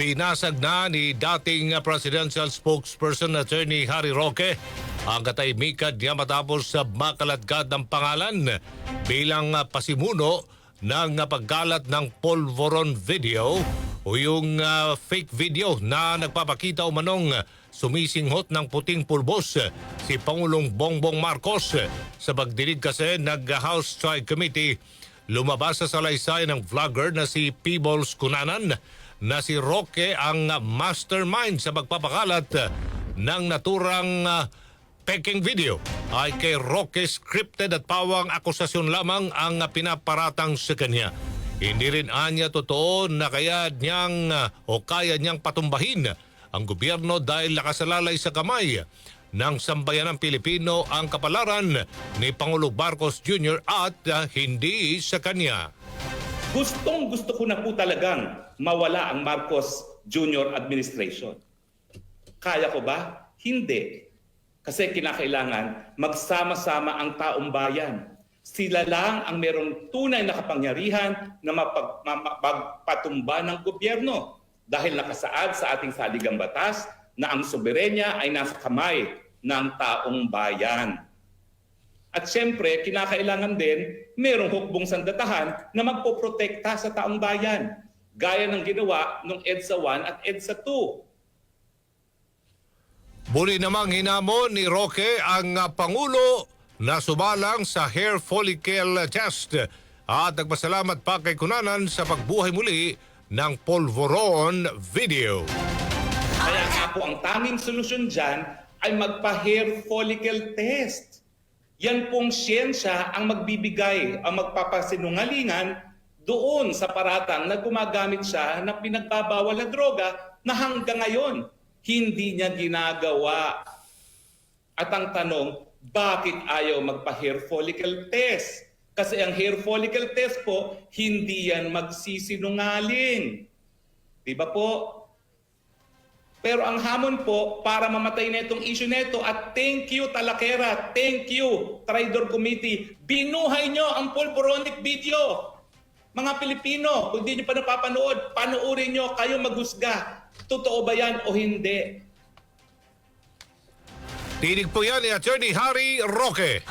Binasag na ni dating presidential spokesperson Attorney Harry Roque ang katahimikan niya matapos sa makaladkad ng pangalan bilang pasimuno ng paggalat ng polvoron video o yung uh, fake video na nagpapakita umanong sumisinghot ng puting pulbos si Pangulong Bongbong Marcos sa pagdinig kasi nag-House Strike Committee. Lumabas sa salaysay ng vlogger na si Peebles Kunanan na si Roque ang mastermind sa pagpapakalat ng naturang uh, peking video ay kay Roque scripted at pawang akusasyon lamang ang pinaparatang sa kanya. Hindi rin anya totoo na kaya niyang uh, o kaya niyang patumbahin ang gobyerno dahil nakasalalay sa kamay ng sambayanang Pilipino ang kapalaran ni Pangulong Marcos Jr. at uh, hindi sa kanya. Gustong gusto ko na po talagang mawala ang Marcos Jr. administration. Kaya ko ba? Hindi. Kasi kinakailangan magsama-sama ang taong bayan. Sila lang ang merong tunay na kapangyarihan na mapag, ma- magpatumba ng gobyerno dahil nakasaad sa ating saligang batas na ang soberenya ay nasa kamay ng taong bayan. At siyempre, kinakailangan din merong hukbong sandatahan na magpoprotekta sa taong bayan. Gaya ng ginawa ng EDSA 1 at EDSA 2. Muli namang hinamon ni Roque ang uh, Pangulo na sumalang sa hair follicle test at nagpasalamat pa kay Kunanan sa pagbuhay muli ng polvoron video. Kaya nga po ang tanging solusyon dyan ay magpa-hair follicle test. Yan pong siyensya ang magbibigay, ang magpapasinungalingan doon sa paratang na gumagamit siya ng pinagbabawal na droga na hanggang ngayon hindi niya ginagawa. At ang tanong, bakit ayaw magpa-hair follicle test? Kasi ang hair follicle test po, hindi yan magsisinungaling. Di ba po? Pero ang hamon po, para mamatay na itong issue nito at thank you Talakera, thank you Tridor Committee, binuhay nyo ang pulporonic video. Mga Pilipino, kung di nyo pa napapanood, panoorin nyo, kayo maghusga. Totoo ba yan o hindi? Tinig po yan ni Attorney Harry Roque.